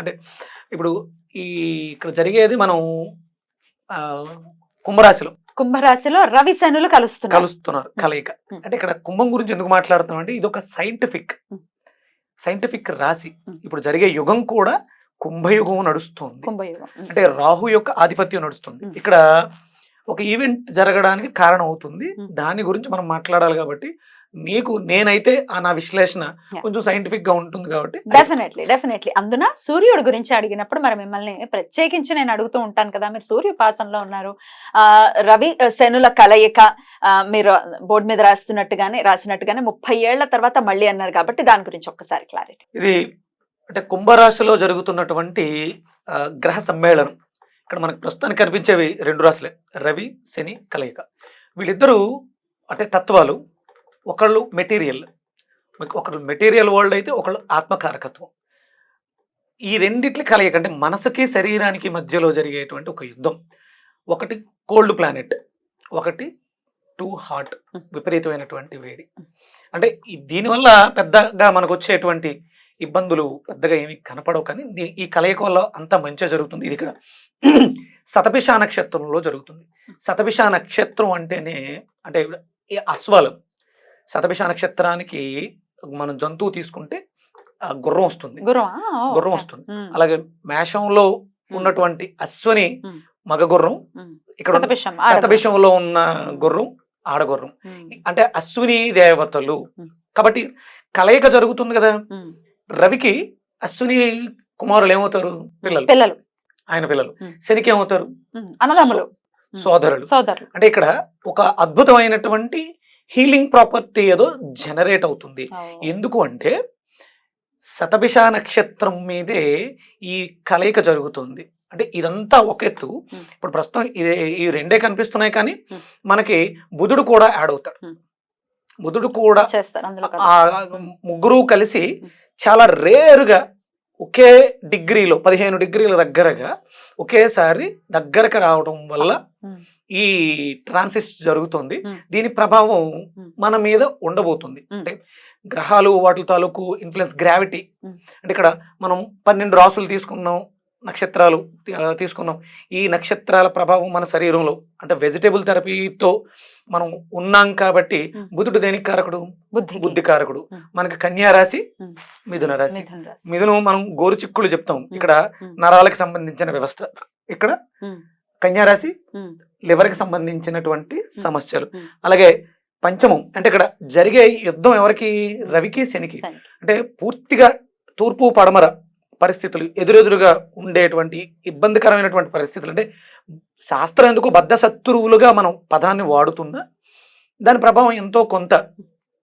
అంటే ఇప్పుడు ఈ ఇక్కడ జరిగేది మనం కుంభరాశిలో కుంభరాశిలో రవి శనులు కలుస్తున్నారు కలుస్తున్నారు కలయిక. అంటే ఇక్కడ కుంభం గురించి ఎందుకు మాట్లాడుతున్నాం అంటే ఇది ఒక సైంటిఫిక్. సైంటిఫిక్ రాశి. ఇప్పుడు జరిగే యుగం కూడా కుంభయుగం నడుస్తుంది. అంటే రాహు యొక్క ఆధిపత్యం నడుస్తుంది. ఇక్కడ ఒక ఈవెంట్ జరగడానికి కారణం అవుతుంది. దాని గురించి మనం మాట్లాడాలి కాబట్టి నీకు నేనైతే ఆ నా విశ్లేషణ. కొంచెం సైంటిఫిక్గా ఉంటుంది కాబట్టి డెఫినెట్లీ డెఫినెట్లీ. అందున సూర్యుడు గురించి అడిగినప్పుడు మరి మిమ్మల్ని ప్రత్యేకించి నేను అడుగుతూ ఉంటాను కదా. మీరు సూర్యోపాసనలో ఉన్నారు. ఆ రవి శనుల కలయిక మీరు బోర్డు మీద రాస్తున్నట్టుగానే రాసినట్టుగానే ముప్పై ఏళ్ళ తర్వాత మళ్ళీ అన్నారు కాబట్టి దాని గురించి ఒక్కసారి క్లారిటీ. ఇది అంటే కుంభరాశిలో జరుగుతున్నటువంటి గ్రహ సమ్మేళనం. ఇక్కడ మనకు ప్రస్తుతానికి కనిపించేవి రెండు రాశులే రవి శని కలయిక. వీళ్ళిద్దరూ అంటే తత్వాలు. ఒకళ్ళు మెటీరియల్. మీకు ఒకళ్ళు మెటీరియల్ వరల్డ్ అయితే ఒకళ్ళు ఆత్మకారకత్వం. ఈ రెండిట్ల కలయిక అంటే మనసుకి శరీరానికి మధ్యలో జరిగేటువంటి ఒక యుద్ధం. ఒకటి కోల్డ్ ప్లానెట్. ఒకటి టూ హాట్. విపరీతమైనటువంటి వేడి. అంటే దీనివల్ల పెద్దగా మనకు వచ్చేటువంటి ఇబ్బందులు పెద్దగా ఏమి కనపడవు కానీ ఈ కలయిక వల్ల అంత మంచిగా జరుగుతుంది. ఇది ఇక్కడ శతభిష నక్షత్రంలో జరుగుతుంది. శతభిష నక్షత్రం అంటేనే అంటే ఈ అశ్వాలు. శతభిష నక్షత్రానికి మనం జంతువు తీసుకుంటే ఆ గుర్రం వస్తుంది. గురు గుర్రం వస్తుంది. అలాగే మేషంలో ఉన్నటువంటి అశ్వని. మగ గుర్రం ఇక్కడ ఉన్న శతభిషంలో ఉన్న గుర్రం ఆడగుర్రం అంటే అశ్విని దేవతలు. కాబట్టి కలయిక జరుగుతుంది కదా. రవికి అశ్విని కుమారులు ఏమవుతారు? పిల్లలు. పిల్లలు. ఆయన పిల్లలు. శనికి ఏమవుతారు? అన్నదమ్ములు. సోదరులు. సోదరులు. అంటే ఇక్కడ ఒక అద్భుతమైనటువంటి హీలింగ్ ప్రాపర్టీ ఏదో జనరేట్ అవుతుంది. ఎందుకు అంటే శతభిష నక్షత్రం మీదే ఈ కలయిక జరుగుతుంది. అంటే ఇదంతా ఒక ఎత్తు. ఇప్పుడు ప్రస్తుతం ఇది ఈ రెండే కనిపిస్తున్నాయి కానీ. మనకి బుధుడు కూడా యాడ్ అవుతాడు. బుధుడు కూడా. ముగ్గురు కలిసి. చాలా రేరుగా ఒకే డిగ్రీలో పదిహేను డిగ్రీల దగ్గరగా ఒకేసారి దగ్గరకు రావడం వల్ల ఈ ట్రాన్సిస్ జరుగుతుంది. దీని ప్రభావం. మన మీద ఉండబోతుంది. అంటే గ్రహాలు వాటి తాలూకు ఇన్ఫ్లుయెన్స్ గ్రావిటీ. అంటే ఇక్కడ మనం పన్నెండు రాసులు తీసుకున్నాం నక్షత్రాలు తీసుకున్నాం ఈ నక్షత్రాల ప్రభావం మన శరీరంలో అంటే వెజిటేబుల్ థెరపీతో మనం ఉన్నాం కాబట్టి. బుధుడు దేనికి కారకుడు. బుద్ధి కారకుడు. మనకి కన్యా రాశి. మిథున రాశి మిథున మనం గోరుచిక్కులు చెప్తాం ఇక్కడ. నరాలకు సంబంధించిన వ్యవస్థ ఇక్కడ కన్యా రాశి లివర్కి సంబంధించినటువంటి సమస్యలు. అలాగే పంచమం అంటే ఇక్కడ జరిగే యుద్ధం ఎవరికి రవికి శనికి. అంటే పూర్తిగా తూర్పు పడమర పరిస్థితులు ఎదురెదురుగా ఉండేటువంటి ఇబ్బందికరమైనటువంటి పరిస్థితులు. అంటే శాస్త్రం ఎందుకు బద్ధ శత్రువులుగా మనం పదాన్ని వాడుతున్నా దాని ప్రభావం ఎంతో కొంత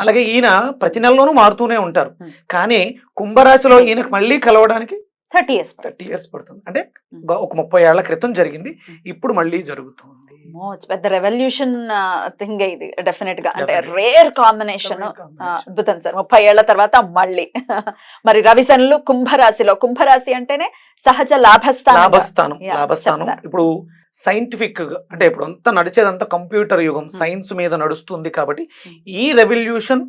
అలాగే ఈయన ప్రతి నెలలోనూ మారుతూనే ఉంటారు. కానీ కుంభరాశిలో ఈయనకు మళ్ళీ కలవడానికి థర్టీ ఇయర్స్ థర్టీ ఇయర్స్ పడుతుంది అంటే. ఒక- ముప్పై ఏళ్ళ క్రితం జరిగింది. ఇప్పుడు మళ్ళీ జరుగుతుంది పెద్ద రెవల్యూషన్ థింగ్ ఇది డెఫినెట్గా అంటే. రేర్ కాంబినేషన్ అద్భుతం సార్ ముప్పై ఏళ్ళ తర్వాత మళ్ళీ మరి రవిశనులు కుంభరాశిలో కుంభరాశి అంటేనే సహజ లాభస్థానం లాభస్థానం. ఇప్పుడు సైంటిఫిక్ అంటే ఇప్పుడు అంతా నడిచేదంతా కంప్యూటర్ యుగం Hmm. సైన్స్ మీద నడుస్తుంది కాబట్టి Hmm. ఈ రెవల్యూషన్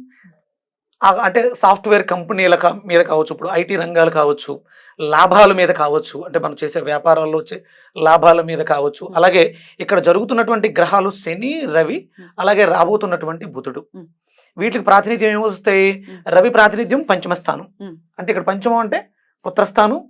అంటే సాఫ్ట్వేర్ కంపెనీల మీద కావచ్చు ఇప్పుడు ఐటీ రంగాలు కావచ్చు లాభాల మీద కావచ్చు అంటే మనం చేసే వ్యాపారాల్లో వచ్చే లాభాల మీద కావచ్చు. అలాగే ఇక్కడ జరుగుతున్నటువంటి గ్రహాలు శని రవి. అలాగే రాబోతున్నటువంటి బుధుడు. వీటికి ప్రాతినిధ్యం ఏమొస్తాయి. రవి ప్రాతినిధ్యం పంచమ స్థానం Hmm. అంటే ఇక్కడ పంచమం అంటే పుత్రస్థానం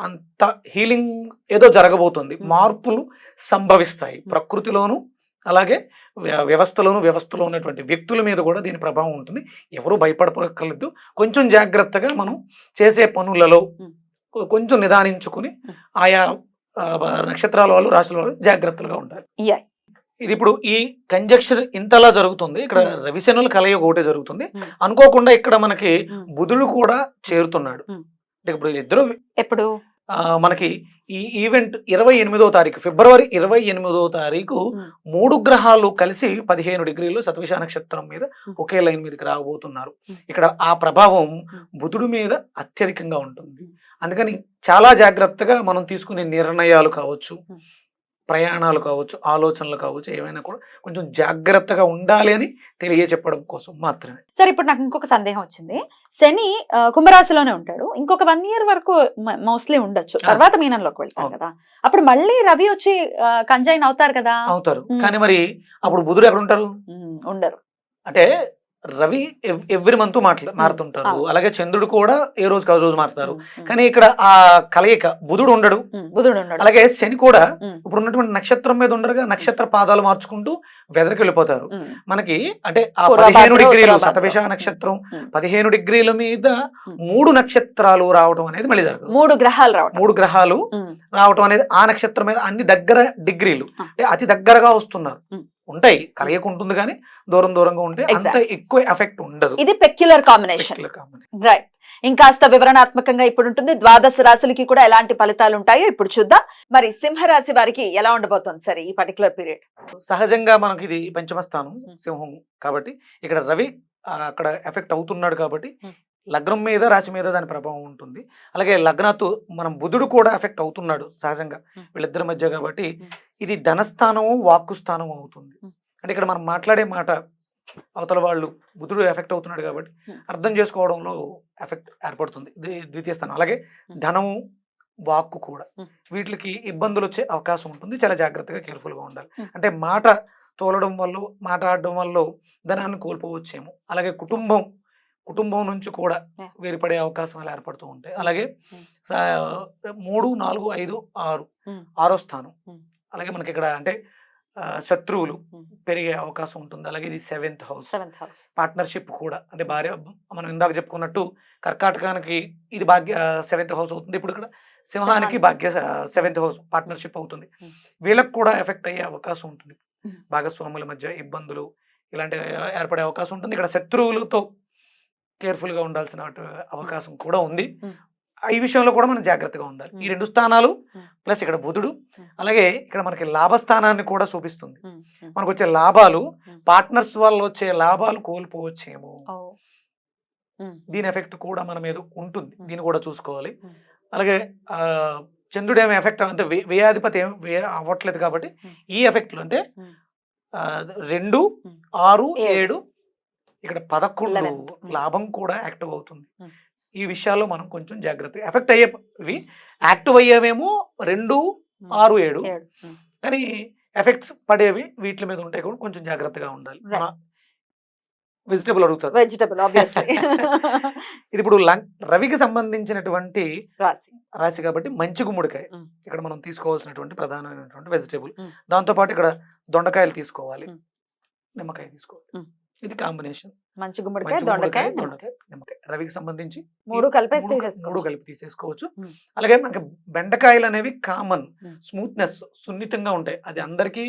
అంత హీలింగ్ ఏదో జరగబోతుంది. మార్పులు సంభవిస్తాయి ప్రకృతిలోను అలాగే వ్య- వ్యవస్థలోను వ్యవస్థలో ఉన్నటువంటి వ్యక్తుల మీద కూడా దీని ప్రభావం ఉంటుంది ఎవరు భయపడక్కర్లేదు కొంచెం జాగ్రత్తగా మనం చేసే పనులలో కొంచెం నిదానించుకుని. ఆయా నక్షత్రాల వాళ్ళు రాశుల వాళ్ళు జాగ్రత్తలుగా ఉండాలి. ఇది ఇప్పుడు ఈ కంజక్షన్ ఇంతలా జరుగుతుంది ఇక్కడ. రవిశనుల కలయిక ఒకటే జరుగుతుంది. అనుకోకుండా ఇక్కడ మనకి. బుధుడు కూడా చేరుతున్నాడు. అంటే ఇప్పుడు ఇద్దరు ఎప్పుడు మనకి ఈ ఈవెంట్ ఇరవై ఎనిమిదో తారీఖు ఫిబ్రవరి ఇరవై ఎనిమిదో తారీఖు. మూడు గ్రహాలు కలిసి పదిహేను డిగ్రీలు శతవిష నక్షత్రం మీద. ఒకే లైన్ మీదకి రాబోతున్నారు. ఇక్కడ ఆ ప్రభావం. బుధుడు మీద అత్యధికంగా ఉంటుంది. అందుకని చాలా జాగ్రత్తగా మనం తీసుకునే నిర్ణయాలు కావచ్చు. ప్రయాణాలు కావచ్చు ఆలోచనలు కావచ్చు ఏమైనా కూడా కొంచెం జాగ్రత్తగా ఉండాలి అని తెలియచెప్పడం కోసం మాత్రమే. సరే ఇప్పుడు నాకు ఇంకొక సందేహం వచ్చింది. శని కుంభరాశిలోనే ఉంటాడు. ఇంకొక వన్ ఇయర్ వరకు మోస్ట్లీ ఉండొచ్చు. తర్వాత మీనంలోకి వెళ్తారు. కదా. అప్పుడు మళ్ళీ రవి వచ్చి కంజైన్ అవుతారు కదా. అవుతారు. కానీ మరి అప్పుడు బుధుడు ఎక్కడ ఉంటారు? ఉండరు. అంటే రవి ఎవ్రీ మంత్ మాట్లా మారుతుంటారు. అలాగే చంద్రుడు కూడా ఏ రోజుకి ఆ రోజు మారుతారు. కానీ ఇక్కడ ఆ కలయిక బుధుడు ఉండడు. బుధుడు అలాగే శని కూడా ఇప్పుడు ఉన్నటువంటి నక్షత్రం మీద ఉండరుగా నక్షత్ర పాదాలు మార్చుకుంటూ వెదరికి వెళ్ళిపోతారు. మనకి అంటే ఆ పదిహేను డిగ్రీలు. శతభిష నక్షత్రం. పదిహేను డిగ్రీల మీద. మూడు నక్షత్రాలు రావడం అనేది మళ్ళీ జరగదు. మూడు గ్రహాలు రావటం. మూడు గ్రహాలు రావటం అనేది ఆ నక్షత్రం మీద అన్ని దగ్గర డిగ్రీలు. అంటే అతి దగ్గరగా వస్తున్నారు. ఉంటాయి కలయిక ఉంటుంది కానీ దూరం దూరంగా ఉంటే అంత. ఎక్కువ ఎఫెక్ట్ ఉండదు ఇది పెక్యులర్ కాంబినేషన్. రైట్ ఇంకాస్త వివరణాత్మకంగా ఇప్పుడు ఉంటుంది ద్వాదశ రాశులకి కూడా ఎలాంటి ఫలితాలు ఉంటాయో ఇప్పుడు చూద్దాం మరి సింహరాశి వారికి ఎలా ఉండబోతుంది సరే ఈ పర్టికులర్ పీరియడ్ సహజంగా మనకి ఇది పంచమ స్థానం ఉమ్. సింహం కాబట్టి ఇక్కడ రవి అక్కడ ఎఫెక్ట్ అవుతున్నాడు కాబట్టి. లగ్నం మీద రాశి మీద దాని ప్రభావం ఉంటుంది అలాగే లగ్నతో మనం బుధుడు కూడా ఎఫెక్ట్ అవుతున్నాడు సహజంగా. వీళ్ళిద్దరి మధ్య కాబట్టి. ఇది ధనస్థానము వాక్కు స్థానం అవుతుంది. అంటే ఇక్కడ మనం మాట్లాడే మాట అవతల వాళ్ళు బుధుడు ఎఫెక్ట్ అవుతున్నాడు కాబట్టి. అర్థం చేసుకోవడంలో ఎఫెక్ట్ ఏర్పడుతుంది ద్వితీయ స్థానం అలాగే. ధనము వాక్కు కూడా. వీటికి ఇబ్బందులు వచ్చే అవకాశం ఉంటుంది చాలా జాగ్రత్తగా కేర్ఫుల్గా ఉండాలి. అంటే మాట తోలడం వల్ల మాట్లాడడం వల్ల ధనాన్ని కోల్పోవచ్చేమో అలాగే కుటుంబం కుటుంబం నుంచి కూడా. వేరుపడే అవకాశాలు ఏర్పడుతూ ఉంటాయి అలాగే మూడు నాలుగు ఐదు ఆరు. ఆరో స్థానం. అలాగే మనకి ఇక్కడ అంటే శత్రువులు. పెరిగే అవకాశం ఉంటుంది అలాగే ఇది సెవెంత్ హౌస్ పార్ట్నర్షిప్ కూడా అంటే భార్య మనం ఇందాక చెప్పుకున్నట్టు కర్కాటకానికి ఇది భాగ్య సెవెంత్ హౌస్ అవుతుంది ఇప్పుడు ఇక్కడ సింహానికి. భాగ్య సెవెంత్ హౌస్ పార్ట్నర్షిప్ అవుతుంది. వీళ్ళకి కూడా ఎఫెక్ట్ అయ్యే అవకాశం ఉంటుంది. భాగస్వాముల మధ్య ఇబ్బందులు ఇలాంటి ఏర్పడే అవకాశం ఉంటుంది ఇక్కడ శత్రువులతో కేర్ఫుల్గా ఉండాల్సిన అవకాశం కూడా ఉంది. ఈ విషయంలో కూడా మనం జాగ్రత్తగా ఉండాలి ఈ. రెండు స్థానాలు. ప్లస్ ఇక్కడ బుధుడు. అలాగే ఇక్కడ మనకి లాభస్థానాన్ని కూడా చూపిస్తుంది. మనకు వచ్చే లాభాలు. పార్ట్నర్స్ వల్ల వచ్చే లాభాలు కోల్పోవచ్చేమో దీని ఎఫెక్ట్ కూడా మన మీద ఉంటుంది. దీన్ని కూడా చూసుకోవాలి. అలాగే చంద్రుడు ఏమి ఎఫెక్ట్ అంటే వ్యయ- వ్యయాధిపతి ఏం వ్యయ అవ్వట్లేదు కాబట్టి. ఈ ఎఫెక్ట్లు అంటే రెండు. ఆరు ఏడు. ఇక్కడ పదకొండు. Hmm. లాభం కూడా యాక్టివ్ అవుతుంది Hmm. ఈ విషయాల్లో మనం కొంచెం జాగ్రత్తగా ఎఫెక్ట్ అయ్యేవి యాక్టివ్ అయ్యేవేమో రెండు ఉమ్. ఆరు ఏడు. కానీ ఎఫెక్ట్స్ పడేవి వీటి మీద ఉంటాయి కూడా కొంచెం జాగ్రత్తగా ఉండాలి. వెజిటబుల్ అడుగుతారు వెజిటబుల్ ఇది ఇప్పుడు రవికి సంబంధించినటువంటి రాసి రాశి కాబట్టి మంచి గుమ్మడికాయ. ఇక్కడ మనం తీసుకోవాల్సినటువంటి ప్రధానమైనటువంటి వెజిటేబుల్. దాంతో పాటు ఇక్కడ దొండకాయలు తీసుకోవాలి. నిమ్మకాయ తీసుకోవాలి. ఇది కాంబినేషన్ మంచి గుమ్మడికాయ దొండకాయ నిమ్మకాయ. రవికి సంబంధించి మూడు కలిపేసి మూడు. కలిపి తీసేసుకోవచ్చు. అలాగే మనకి బెండకాయలు అనేవి కామన్. స్మూత్నెస్ సున్నితంగా ఉంటాయి అది అందరికీ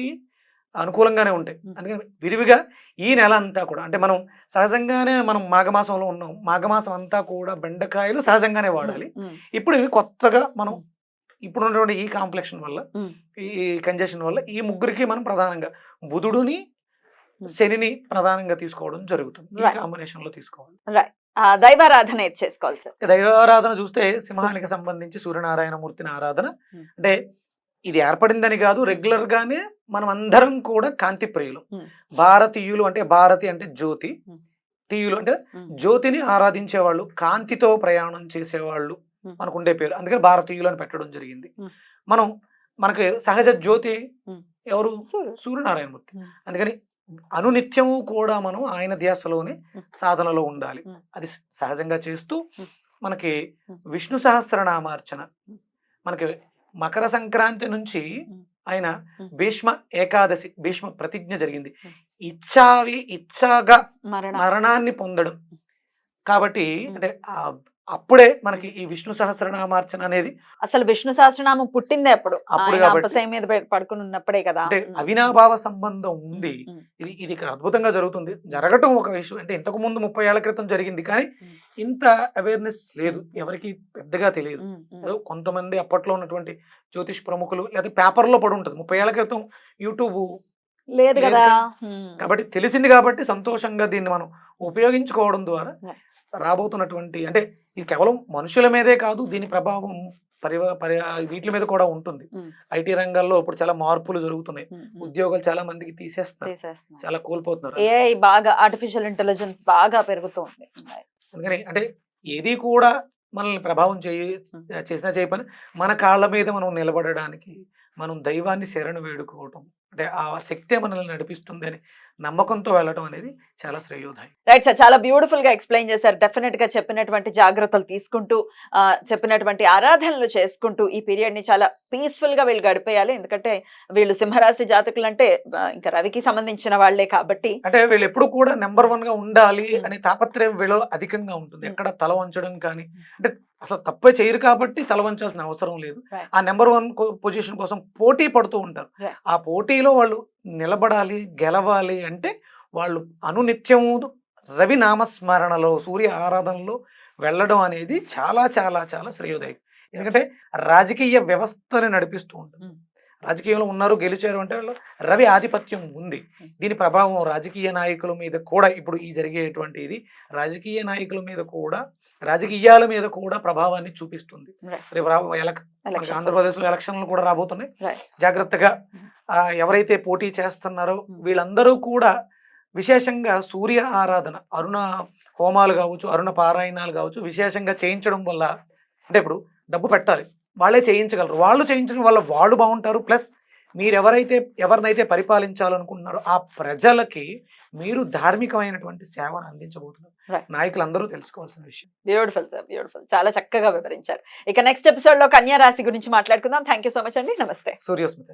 అనుకూలంగానే ఉంటాయి. అందుకని విరివిగా ఈ నెల అంతా కూడా అంటే మనం సహజంగానే మనం మాఘమాసంలో ఉన్నాం మాఘమాసం అంతా కూడా బెండకాయలు సహజంగానే వాడాలి ఇప్పుడు ఇవి కొత్తగా మనం ఇప్పుడు ఉన్నటువంటి ఈ కాంప్లెక్షన్ వల్ల ఈ కంజెషన్ వల్ల ఈ ముగ్గురికి మనం ప్రధానంగా బుధుడుని. శనిని ప్రధానంగా తీసుకోవడం జరుగుతుంది. కాంబినేషన్లో తీసుకోవాలి దైవారాధన చేసుకోవాలి సార్ దైవారాధన చూస్తే సింహానికి సంబంధించి సూర్యనారాయణ మూర్తిని ఆరాధన. అంటే ఇది ఏర్పడిందని కాదు రెగ్యులర్ గానే మనం అందరం కూడా కాంతి ప్రియులు. భారతీయులు అంటే భారతి అంటే జ్యోతి. తీయులు అంటే జ్యోతిని ఆరాధించేవాళ్ళు కాంతితో ప్రయాణం చేసేవాళ్ళు. మనకు ఉండే పేరు అందుకని భారతీయులు అని పెట్టడం జరిగింది. మనం మనకి సహజ జ్యోతి. ఎవరు సూర్యుడు. సూర్యనారాయణమూర్తి Hmm. అందుకని అనునిత్యము కూడా మనం ఆయన ధ్యాసలోనే. సాధనలో ఉండాలి. అది సహజంగా చేస్తూ. మనకి. విష్ణు సహస్రనామార్చన. మనకి మకర సంక్రాంతి నుంచి. ఆయన. భీష్మ ఏకాదశి భీష్మ ప్రతిజ్ఞ జరిగింది. ఇచ్చావి ఇచ్చాగా మరణం మరణాన్ని పొందడం కాబట్టి. అంటే ఆ- అప్పుడే మనకి ఈ విష్ణు సహస్రనామార్చన అనేది అసలు విష్ణు సహస్రనామం పుట్టిందే అప్పుడు. అప్పుడు కాబట్టి. మీద పడుకుని ఉన్నప్పుడే కదా. అంటే అవినాభావ సంబంధం ఉంది. ఇది ఇది ఇక్కడ అద్భుతంగా జరుగుతుంది. జరగటం ఒక విషయం అంటే ఇంతకు ముందు ముప్పై ఏళ్ళ క్రితం జరిగింది కానీ ఇంత అవేర్నెస్ లేదు. ఎవరికి పెద్దగా తెలియదు. కొంతమంది అప్పట్లో ఉన్నటువంటి జ్యోతిష్ ప్రముఖులు లేదా పేపర్లో పడి ఉంటుంది. ముప్పై ఏళ్ళ క్రితం యూట్యూబ్ లేదు కదా. కాబట్టి తెలిసింది కాబట్టి సంతోషంగా దీన్ని మనం ఉపయోగించుకోవడం ద్వారా. రాబోతున్నటువంటి అంటే ఇది కేవలం మనుషుల మీదే కాదు దీని ప్రభావం పరి వీటి మీద కూడా ఉంటుంది. ఐటీ రంగాల్లో ఇప్పుడు చాలా మార్పులు జరుగుతున్నాయి. ఉద్యోగాలు చాలా మందికి తీసేస్తున్నారు. చాలా కోల్పోతున్నారు. ఏఐ బాగా ఆర్టిఫిషియల్ ఇంటెలిజెన్స్ బాగా పెరుగుతుంది. అందుకని అంటే ఏది కూడా మనల్ని ప్రభావం చేయి చేసినా చేయపని మన కాళ్ళ మీద మనం నిలబడడానికి మనం దైవాన్ని శరణు వేడుకోవటం అంటే ఆ శక్తే మనల్ని నడిపిస్తుంది అని నమ్మకంతో వెళ్ళడం అనేది చాలా శ్రేయోదాయం రైట్ సార్ చాలా బ్యూటిఫుల్గా ఎక్స్ప్లెయిన్ చేశారు డెఫినెట్గా చెప్పినటువంటి జాగ్రత్తలు తీసుకుంటూ చెప్పినటువంటి ఆరాధనలు చేసుకుంటూ ఈ పీరియడ్ని చాలా పీస్ఫుల్గా వీళ్ళు గడిపేయాలి ఎందుకంటే వీళ్ళు సింహరాశి జాతకులు అంటే ఇంకా రవికి సంబంధించిన వాళ్ళే కాబట్టి అంటే వీళ్ళు ఎప్పుడు కూడా నెంబర్ వన్గా ఉండాలి Hmm. అనే తాపత్రయం వీళ్ళలో అధికంగా ఉంటుంది Hmm. ఎక్కడ తల వంచడం కానీ అంటే అసలు తప్పే చేయరు కాబట్టి తల వంచాల్సిన అవసరం లేదు. ఆ నెంబర్ వన్ పొజిషన్ కోసం పోటీ పడుతూ ఉంటారు. ఆ పోటీలో వాళ్ళు నిలబడాలి గెలవాలి అంటే వాళ్ళు అనునిత్యము రవి నామస్మరణలో సూర్య ఆరాధనలో వెళ్ళడం అనేది చాలా చాలా చాలా శ్రేయోదయం. ఎందుకంటే రాజకీయ వ్యవస్థని నడిపిస్తూ ఉంటుంది. రాజకీయంలో ఉన్నారు గెలిచారు అంటే వాళ్ళు రవి ఆధిపత్యం ఉంది. దీని ప్రభావం రాజకీయ నాయకుల మీద కూడా ఇప్పుడు ఈ జరిగేటువంటి ఇది రాజకీయ నాయకుల మీద కూడా రాజకీయాల మీద కూడా ప్రభావాన్ని చూపిస్తుంది. రేపు రా- ఎలక్- మనకి Elections ఆంధ్రప్రదేశ్లో ఎలక్షన్లు కూడా రాబోతున్నాయి. జాగ్రత్తగా Hmm. ఎవరైతే పోటీ చేస్తున్నారో Hmm. వీళ్ళందరూ కూడా విశేషంగా సూర్య ఆరాధన అరుణ హోమాలు కావచ్చు అరుణ పారాయణాలు కావచ్చు విశేషంగా చేయించడం వల్ల అంటే ఇప్పుడు డబ్బు పెట్టాలి వాళ్ళే చేయించగలరు. వాళ్ళు చేయించడం వల్ల వాళ్ళు బాగుంటారు. ప్లస్ మీరు ఎవరైతే ఎవరినైతే పరిపాలించాలనుకుంటున్నారో ఆ ప్రజలకి మీరు ధార్మికమైనటువంటి సేవను అందించబోతున్నారు. నాయకులందరూ తెలుసుకోవాల్సిన విషయం. బ్యూటిఫుల్ సార్ బ్యూటిఫుల్ చాలా చక్కగా వివరించారు. ఇక నెక్స్ట్ ఎపిసోడ్లో కన్యా రాశి గురించి మాట్లాడుకుందాం. థ్యాంక్ యూ సో మచ్ అండి. నమస్తే. సూర్యోస్మిత.